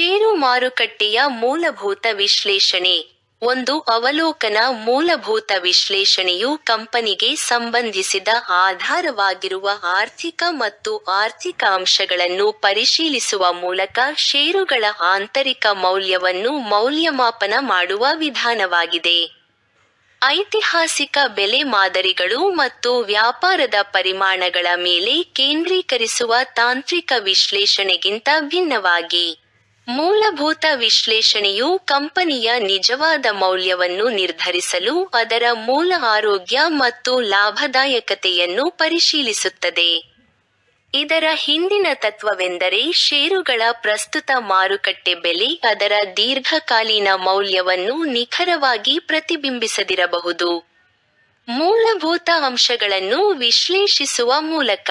ಷೇರು ಮಾರುಕಟ್ಟೆಯ ಮೂಲಭೂತ ವಿಶ್ಲೇಷಣೆ. ಒಂದು ಅವಲೋಕನ ಮೂಲಭೂತ ವಿಶ್ಲೇಷಣೆಯು ಕಂಪನಿಗೆ ಸಂಬಂಧಿಸಿದ ಆಧಾರವಾಗಿರುವ ಆರ್ಥಿಕ ಮತ್ತು ಆರ್ಥಿಕ ಅಂಶಗಳನ್ನು ಪರಿಶೀಲಿಸುವ ಮೂಲಕ ಷೇರುಗಳ ಆಂತರಿಕ ಮೌಲ್ಯವನ್ನು ಮೌಲ್ಯಮಾಪನ ಮಾಡುವ ವಿಧಾನವಾಗಿದೆ. ಐತಿಹಾಸಿಕ ಬೆಲೆ ಮಾದರಿಗಳು ಮತ್ತು ವ್ಯಾಪಾರದ ಪರಿಮಾಣಗಳ ಮೇಲೆ ಕೇಂದ್ರೀಕರಿಸುವ ತಾಂತ್ರಿಕ ವಿಶ್ಲೇಷಣೆಗಿಂತ ಭಿನ್ನವಾಗಿ. ಮೂಲಭೂತ ವಿಶ್ಲೇಷಣೆಯು ಕಂಪನಿಯ ನಿಜವಾದ ಮೌಲ್ಯವನ್ನು ನಿರ್ಧರಿಸಲು ಅದರ ಮೂಲ ಆರೋಗ್ಯ ಮತ್ತು ಲಾಭದಾಯಕತೆಯನ್ನು ಪರಿಶೀಲಿಸುತ್ತದೆ. ಇದರ ಹಿಂದಿನ ತತ್ವವೆಂದರೆ ಷೇರುಗಳ ಪ್ರಸ್ತುತ ಮಾರುಕಟ್ಟೆ ಬೆಲೆ ಅದರ ದೀರ್ಘಕಾಲೀನ ಮೌಲ್ಯವನ್ನು ನಿಖರವಾಗಿ ಪ್ರತಿಬಿಂಬಿಸದಿರಬಹುದು. ಮೂಲಭೂತ ಅಂಶಗಳನ್ನು ವಿಶ್ಲೇಷಿಸುವ ಮೂಲಕ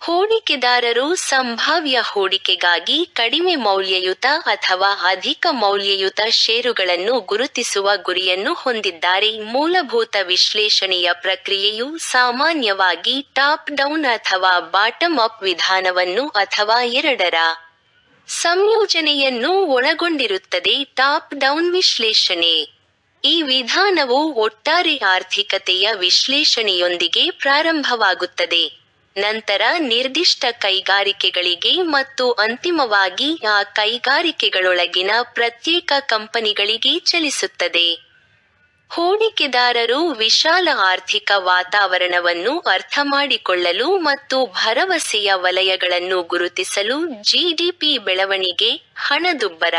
ಹೂಡಿಕೆದಾರರು ಸಂಭಾವ್ಯ ಹೂಡಿಕೆಗಾಗಿ ಕಡಿಮೆ ಮೌಲ್ಯಯುತ ಅಥವಾ ಅಧಿಕ ಮೌಲ್ಯಯುತ ಷೇರುಗಳನ್ನು ಗುರುತಿಸುವ ಗುರಿಯನ್ನು ಹೊಂದಿದ್ದಾರೆ. ಮೂಲಭೂತ ವಿಶ್ಲೇಷಣೆಯ ಪ್ರಕ್ರಿಯೆಯು ಸಾಮಾನ್ಯವಾಗಿ ಟಾಪ್ ಡೌನ್ ಅಥವಾ ಬಾಟಮ್ ಅಪ್ ವಿಧಾನವನ್ನು ಅಥವಾ ಎರಡರ ಸಂಯೋಜನೆಯನ್ನು ಒಳಗೊಂಡಿರುತ್ತದೆ. ಟಾಪ್ ಡೌನ್ ವಿಶ್ಲೇಷಣೆ. ಈ ವಿಧಾನವು ಒಟ್ಟಾರೆ ಆರ್ಥಿಕತೆಯ ವಿಶ್ಲೇಷಣೆಯೊಂದಿಗೆ ಪ್ರಾರಂಭವಾಗುತ್ತದೆ. ನಂತರ ನಿರ್ದಿಷ್ಟ ಕೈಗಾರಿಕೆಗಳಿಗೆ ಮತ್ತು ಅಂತಿಮವಾಗಿ ಆ ಕೈಗಾರಿಕೆಗಳೊಳಗಿನ ಪ್ರತ್ಯೇಕ ಕಂಪನಿಗಳಿಗೆ ಚಲಿಸುತ್ತದೆ. ಹೂಡಿಕೆದಾರರು ವಿಶಾಲ ಆರ್ಥಿಕ ವಾತಾವರಣವನ್ನು ಅರ್ಥಮಾಡಿಕೊಳ್ಳಲು ಮತ್ತು ಭರವಸೆಯ ವಲಯಗಳನ್ನು ಗುರುತಿಸಲು ಜಿಡಿಪಿ ಬೆಳವಣಿಗೆ ಹಣದುಬ್ಬರ.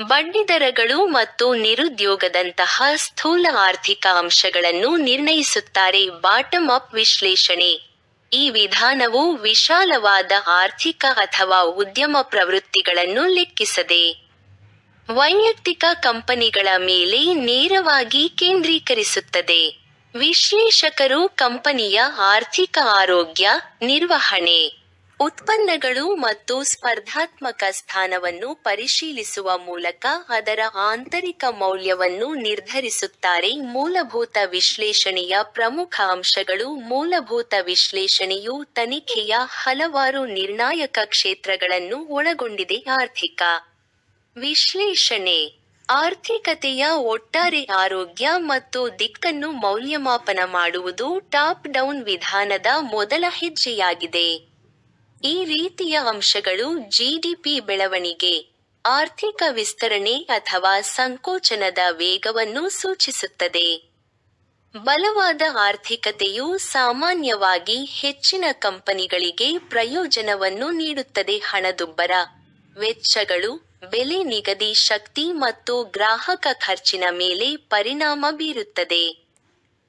ಬಡ್ಡಿದರಗಳು ಮತ್ತು ನಿರುದ್ಯೋಗದಂತಹ ಸ್ಥೂಲ ಆರ್ಥಿಕ ಅಂಶಗಳನ್ನು ನಿರ್ಣಯಿಸುತ್ತಾರೆ ಬಾಟಮ್ ಅಪ್ ವಿಶ್ಲೇಷಣೆ. ಈ ವಿಧಾನವು ವಿಶಾಲವಾದ ಆರ್ಥಿಕ ಅಥವಾ ಉದ್ಯಮ ಪ್ರವೃತ್ತಿಗಳನ್ನು ಲೆಕ್ಕಿಸದೆ, ವೈಯಕ್ತಿಕ ಕಂಪನಿಗಳ ಮೇಲೆ ನೇರವಾಗಿ ಕೇಂದ್ರೀಕರಿಸುತ್ತದೆ. ವಿಶ್ಲೇಷಕರು ಕಂಪನಿಯ ಆರ್ಥಿಕ ಆರೋಗ್ಯ ನಿರ್ವಹಣೆ. ಉತ್ಪನ್ನಗಳು ಮತ್ತು ಸ್ಪರ್ಧಾತ್ಮಕ ಸ್ಥಾನವನ್ನು ಪರಿಶೀಲಿಸುವ ಮೂಲಕ ಅದರ ಆಂತರಿಕ ಮೌಲ್ಯವನ್ನು ನಿರ್ಧರಿಸುತ್ತಾರೆ. ಮೂಲಭೂತ ವಿಶ್ಲೇಷಣೆಯ ಪ್ರಮುಖ ಅಂಶಗಳು ಮೂಲಭೂತ ವಿಶ್ಲೇಷಣೆಯು ತನಿಖೆಯ ಹಲವಾರು ನಿರ್ಣಾಯಕ ಕ್ಷೇತ್ರಗಳನ್ನು ಒಳಗೊಂಡಿದೆ. ಆರ್ಥಿಕ ವಿಶ್ಲೇಷಣೆ ಆರ್ಥಿಕತೆಯ ಒಟ್ಟಾರೆ ಆರೋಗ್ಯ ಮತ್ತು ದಿಕ್ಕನ್ನು ಮೌಲ್ಯಮಾಪನ ಮಾಡುವುದು ಟಾಪ್ ಡೌನ್ ವಿಧಾನದ ಮೊದಲ ಹೆಜ್ಜೆಯಾಗಿದೆ. ಈ ರೀತಿಯ ಅಂಶಗಳು ಜಿಡಿಪಿ ಬೆಳವಣಿಗೆ, ಆರ್ಥಿಕ ವಿಸ್ತರಣೆ ಅಥವಾ ಸಂಕೋಚನದ ವೇಗವನ್ನು ಸೂಚಿಸುತ್ತದೆ. ಬಲವಾದ ಆರ್ಥಿಕತೆಯು ಸಾಮಾನ್ಯವಾಗಿ ಹೆಚ್ಚಿನ ಕಂಪನಿಗಳಿಗೆ ಪ್ರಯೋಜನವನ್ನು ನೀಡುತ್ತದೆ. ಹಣದುಬ್ಬರ, ವೆಚ್ಚಗಳು, ಬೆಲೆ ನಿಗದಿ ಶಕ್ತಿ ಮತ್ತು ಗ್ರಾಹಕ ಖರ್ಚಿನ ಮೇಲೆ ಪರಿಣಾಮ ಬೀರುತ್ತದೆ.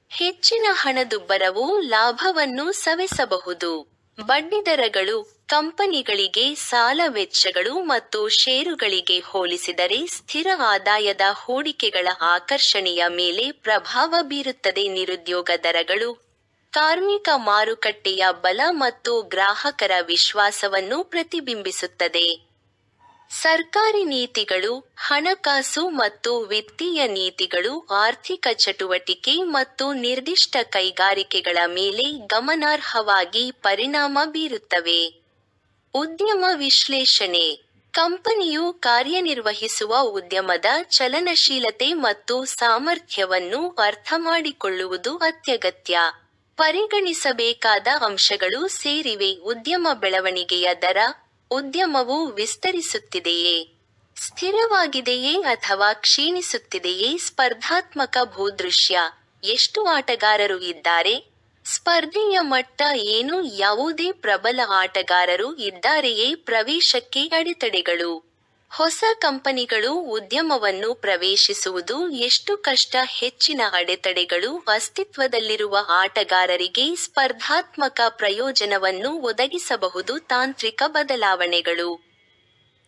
ಹೆಚ್ಚಿನ ಹಣದುಬ್ಬರವು ಲಾಭವನ್ನು ಸವೆಸಬಹುದು. ಬಡ್ಡಿದರಗಳು ಕಂಪನಿಗಳಿಗೆ ಸಾಲ ವೆಚ್ಚಗಳು ಮತ್ತು ಷೇರುಗಳಿಗೆ ಹೋಲಿಸಿದರೆ ಸ್ಥಿರ ಆದಾಯದ ಹೂಡಿಕೆಗಳ ಆಕರ್ಷಣೆಯ ಮೇಲೆ ಪ್ರಭಾವ ಬೀರುತ್ತದೆ. ನಿರುದ್ಯೋಗ ದರಗಳು, ಕಾರ್ಮಿಕ ಮಾರುಕಟ್ಟೆಯ ಬಲ ಮತ್ತು ಗ್ರಾಹಕರ ವಿಶ್ವಾಸವನ್ನು ಪ್ರತಿಬಿಂಬಿಸುತ್ತದೆ. ಸರ್ಕಾರಿ ನೀತಿಗಳು, ಹಣಕಾಸು ಮತ್ತು ವಿತ್ತೀಯ ನೀತಿಗಳು, ಆರ್ಥಿಕ ಚಟುವಟಿಕೆ ಮತ್ತು ನಿರ್ದಿಷ್ಟ ಕೈಗಾರಿಕೆಗಳ ಮೇಲೆ ಗಮನಾರ್ಹವಾಗಿ ಪರಿಣಾಮ ಬೀರುತ್ತವೆ. ಉದ್ಯಮ ವಿಶ್ಲೇಷಣೆ. ಕಂಪನಿಯು ಕಾರ್ಯನಿರ್ವಹಿಸುವ ಉದ್ಯಮದ ಚಲನಶೀಲತೆ ಮತ್ತು ಸಾಮರ್ಥ್ಯವನ್ನು ಅರ್ಥಮಾಡಿಕೊಳ್ಳುವುದು ಅತ್ಯಗತ್ಯ. ಪರಿಗಣಿಸಬೇಕಾದ ಅಂಶಗಳು ಸೇರಿವೆ. ಉದ್ಯಮ ಬೆಳವಣಿಗೆಯ ದರ ಉದ್ಯಮವು ವಿಸ್ತರಿಸುತ್ತಿದೆಯೇ? ಸ್ಥಿರವಾಗಿದೆಯೇ ಅಥವಾ ಕ್ಷೀಣಿಸುತ್ತಿದೆಯೇ ಸ್ಪರ್ಧಾತ್ಮಕ ಭೂದೃಶ್ಯ? ಎಷ್ಟು ಆಟಗಾರರು ಇದ್ದಾರೆ? ಸ್ಪರ್ಧೆಯ ಮಟ್ಟ ಏನು? ಯಾವುದೇ ಪ್ರಬಲ ಆಟಗಾರರು ಇದ್ದಾರೆಯೇ ಪ್ರವೇಶಕ್ಕೆ ಅಡೆತಡೆಗಳು? ಹೊಸ ಕಂಪನಿಗಳು ಉದ್ಯಮವನ್ನು ಪ್ರವೇಶಿಸುವುದು ಎಷ್ಟು ಕಷ್ಟ ಹೆಚ್ಚಿನ ಅಡೆತಡೆಗಳು ಅಸ್ತಿತ್ವದಲ್ಲಿರುವ ಆಟಗಾರರಿಗೆ ಸ್ಪರ್ಧಾತ್ಮಕ ಪ್ರಯೋಜನವನ್ನು ಒದಗಿಸಬಹುದು ತಾಂತ್ರಿಕ ಬದಲಾವಣೆಗಳು.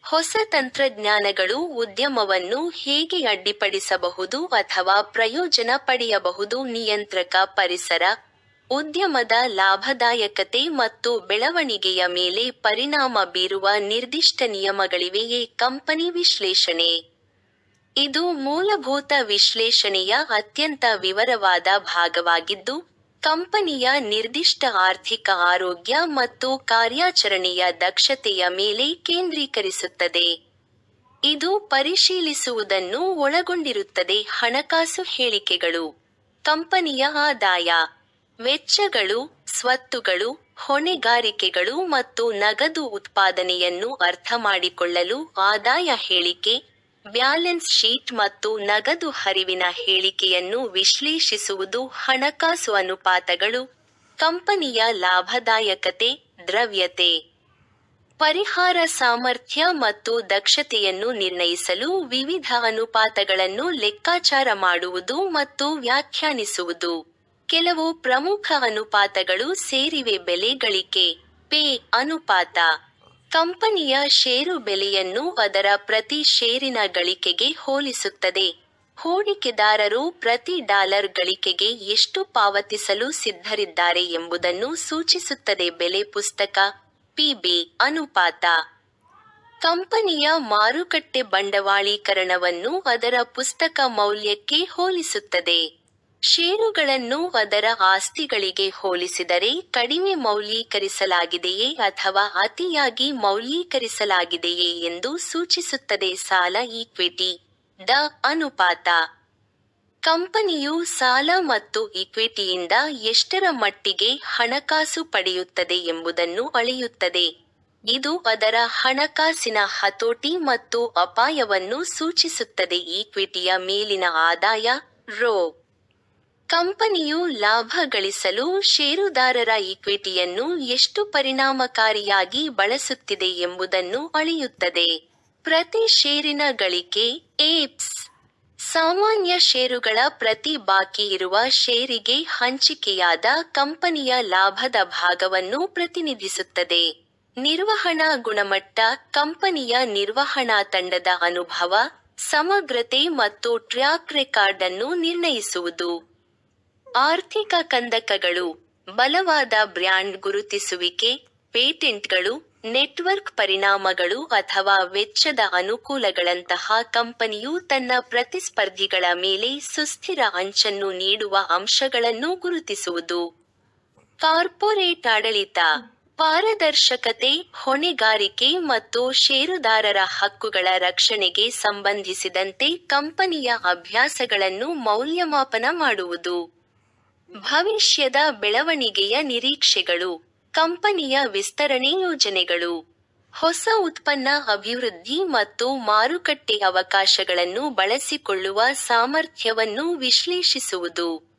ಹೊಸ ತಂತ್ರಜ್ಞಾನಗಳು ಉದ್ಯಮವನ್ನು ಹೇಗೆ ಅಡ್ಡಿಪಡಿಸಬಹುದು ಅಥವಾ ಪ್ರಯೋಜನ ಪಡೆಯಬಹುದು ನಿಯಂತ್ರಕ ಪರಿಸರ ಉದ್ಯಮದ ಲಾಭದಾಯಕತೆ ಮತ್ತು ಬೆಳವಣಿಗೆಯ ಮೇಲೆ ಪರಿಣಾಮ ಬೀರುವ ನಿರ್ದಿಷ್ಟ ನಿಯಮಗಳಿವೆಯೇ ಕಂಪನಿ ವಿಶ್ಲೇಷಣೆ. ಇದು ಮೂಲಭೂತ ವಿಶ್ಲೇಷಣೆಯ ಅತ್ಯಂತ ವಿವರವಾದ ಭಾಗವಾಗಿದ್ದು, ಕಂಪನಿಯ ನಿರ್ದಿಷ್ಟ ಆರ್ಥಿಕ ಆರೋಗ್ಯ ಮತ್ತು ಕಾರ್ಯಾಚರಣೆಯ ದಕ್ಷತೆಯ ಮೇಲೆ ಕೇಂದ್ರೀಕರಿಸುತ್ತದೆ. ಇದು ಪರಿಶೀಲಿಸುವುದನ್ನು ಒಳಗೊಂಡಿರುತ್ತದೆ ಹಣಕಾಸು ಹೇಳಿಕೆಗಳು. ಕಂಪನಿಯ ಆದಾಯ. ವೆಚ್ಚಗಳು, ಸ್ವತ್ತುಗಳು, ಹೊಣೆಗಾರಿಕೆಗಳು ಮತ್ತು ನಗದು ಉತ್ಪಾದನೆಯನ್ನು ಅರ್ಥಮಾಡಿಕೊಳ್ಳಲು ಆದಾಯ ಹೇಳಿಕೆ, ಬ್ಯಾಲೆನ್ಸ್ ಶೀಟ್ ಮತ್ತು ನಗದು ಹರಿವಿನ ಹೇಳಿಕೆಯನ್ನು ವಿಶ್ಲೇಷಿಸುವುದು ಹಣಕಾಸು ಅನುಪಾತಗಳು, ಕಂಪನಿಯ ಲಾಭದಾಯಕತೆ, ದ್ರವ್ಯತೆ, ಪರಿಹಾರ ಸಾಮರ್ಥ್ಯ ಮತ್ತು ದಕ್ಷತೆಯನ್ನು ನಿರ್ಣಯಿಸಲು ವಿವಿಧ ಅನುಪಾತಗಳನ್ನು ಲೆಕ್ಕಾಚಾರ ಮಾಡುವುದು ಮತ್ತು ವ್ಯಾಖ್ಯಾನಿಸುವುದು. ಕೆಲವು ಪ್ರಮುಖ ಅನುಪಾತಗಳು ಸೇರಿವೆ ಬೆಲೆ ಗಳಿಕೆ ಪೇ ಅನುಪಾತ. ಕಂಪನಿಯ ಷೇರು ಬೆಲೆಯನ್ನು ಅದರ ಪ್ರತಿ ಷೇರಿನ ಗಳಿಕೆಗೆ ಹೋಲಿಸುತ್ತದೆ. ಹೂಡಿಕೆದಾರರು ಪ್ರತಿ ಡಾಲರ್ ಗಳಿಕೆಗೆ ಎಷ್ಟು ಪಾವತಿಸಲು ಸಿದ್ಧರಿದ್ದಾರೆ ಎಂಬುದನ್ನು ಸೂಚಿಸುತ್ತದೆ ಬೆಲೆ ಪುಸ್ತಕ. ಪಿಬಿ ಅನುಪಾತ. ಕಂಪನಿಯ ಮಾರುಕಟ್ಟೆ ಬಂಡವಾಳೀಕರಣವನ್ನು ಅದರ ಪುಸ್ತಕ ಮೌಲ್ಯಕ್ಕೆ ಹೋಲಿಸುತ್ತದೆ. ಷೇರುಗಳನ್ನು ಅದರ ಆಸ್ತಿಗಳಿಗೆ ಹೋಲಿಸಿದರೆ ಕಡಿಮೆ ಮೌಲ್ಯೀಕರಿಸಲಾಗಿದೆಯೇ ಅಥವಾ ಅತಿಯಾಗಿ ಮೌಲ್ಯೀಕರಿಸಲಾಗಿದೆಯೇ ಎಂದು ಸೂಚಿಸುತ್ತದೆ ಸಾಲ ಈಕ್ವಿಟಿ ದ ಅನುಪಾತ. ಕಂಪನಿಯು ಸಾಲ ಮತ್ತು ಈಕ್ವಿಟಿಯಿಂದ ಎಷ್ಟರ ಮಟ್ಟಿಗೆ ಹಣಕಾಸು ಪಡೆಯುತ್ತದೆ ಎಂಬುದನ್ನು ಅಳೆಯುತ್ತದೆ. ಇದು ಅದರ ಹಣಕಾಸಿನ ಹತೋಟಿ ಮತ್ತು ಅಪಾಯವನ್ನು ಸೂಚಿಸುತ್ತದೆ. ಈಕ್ವಿಟಿಯ ಮೇಲಿನ ಆದಾಯ ರೋ. ಕಂಪನಿಯು ಲಾಭ ಗಳಿಸಲು ಷೇರುದಾರರ ಈಕ್ವಿಟಿಯನ್ನು ಎಷ್ಟು ಪರಿಣಾಮಕಾರಿಯಾಗಿ ಬಳಸುತ್ತಿದೆ ಎಂಬುದನ್ನು ಅಳೆಯುತ್ತದೆ. ಪ್ರತಿ ಷೇರಿನ ಗಳಿಕೆ ಏಪ್ಸ್. ಸಾಮಾನ್ಯ ಷೇರುಗಳ ಪ್ರತಿ ಬಾಕಿ ಇರುವ ಷೇರಿಗೆ ಹಂಚಿಕೆಯಾದ ಕಂಪನಿಯ ಲಾಭದ ಭಾಗವನ್ನು ಪ್ರತಿನಿಧಿಸುತ್ತದೆ. ನಿರ್ವಹಣಾ ಗುಣಮಟ್ಟ ಕಂಪನಿಯ ನಿರ್ವಹಣಾ ತಂಡದ ಅನುಭವ, ಸಮಗ್ರತೆ ಮತ್ತು ಟ್ರ್ಯಾಕ್ ರೆಕಾರ್ಡ್ ಅನ್ನು ನಿರ್ಣಯಿಸುವುದು. ಆರ್ಥಿಕ ಕಂದಕಗಳು, ಬಲವಾದ ಬ್ರ್ಯಾಂಡ್ ಗುರುತಿಸುವಿಕೆ, ಪೇಟೆಂಟ್ಗಳು, ನೆಟ್ವರ್ಕ್ ಪರಿಣಾಮಗಳು ಅಥವಾ ವೆಚ್ಚದ ಅನುಕೂಲಗಳಂತಹ ಕಂಪನಿಯು ತನ್ನ ಪ್ರತಿಸ್ಪರ್ಧಿಗಳ ಮೇಲೆ ಸುಸ್ಥಿರ ಅಂಚನ್ನು ನೀಡುವ ಅಂಶಗಳನ್ನು ಗುರುತಿಸುವುದು. ಕಾರ್ಪೊರೇಟ್ ಆಡಳಿತ, ಪಾರದರ್ಶಕತೆ, ಹೊಣೆಗಾರಿಕೆ ಮತ್ತು ಷೇರುದಾರರ ಹಕ್ಕುಗಳ ರಕ್ಷಣೆಗೆ ಸಂಬಂಧಿಸಿದಂತೆ ಕಂಪನಿಯ ಅಭ್ಯಾಸಗಳನ್ನು ಮೌಲ್ಯಮಾಪನ ಮಾಡುವುದು. ಭವಿಷ್ಯದ ಬೆಳವಣಿಗೆಯ ನಿರೀಕ್ಷೆಗಳು, ಕಂಪನಿಯ ವಿಸ್ತರಣೆ ಯೋಜನೆಗಳು, ಹೊಸ ಉತ್ಪನ್ನ ಅಭಿವೃದ್ಧಿ ಮತ್ತು ಮಾರುಕಟ್ಟೆ ಅವಕಾಶಗಳನ್ನು ಬಳಸಿಕೊಳ್ಳುವ ಸಾಮರ್ಥ್ಯವನ್ನು ವಿಶ್ಲೇಷಿಸುವುದು.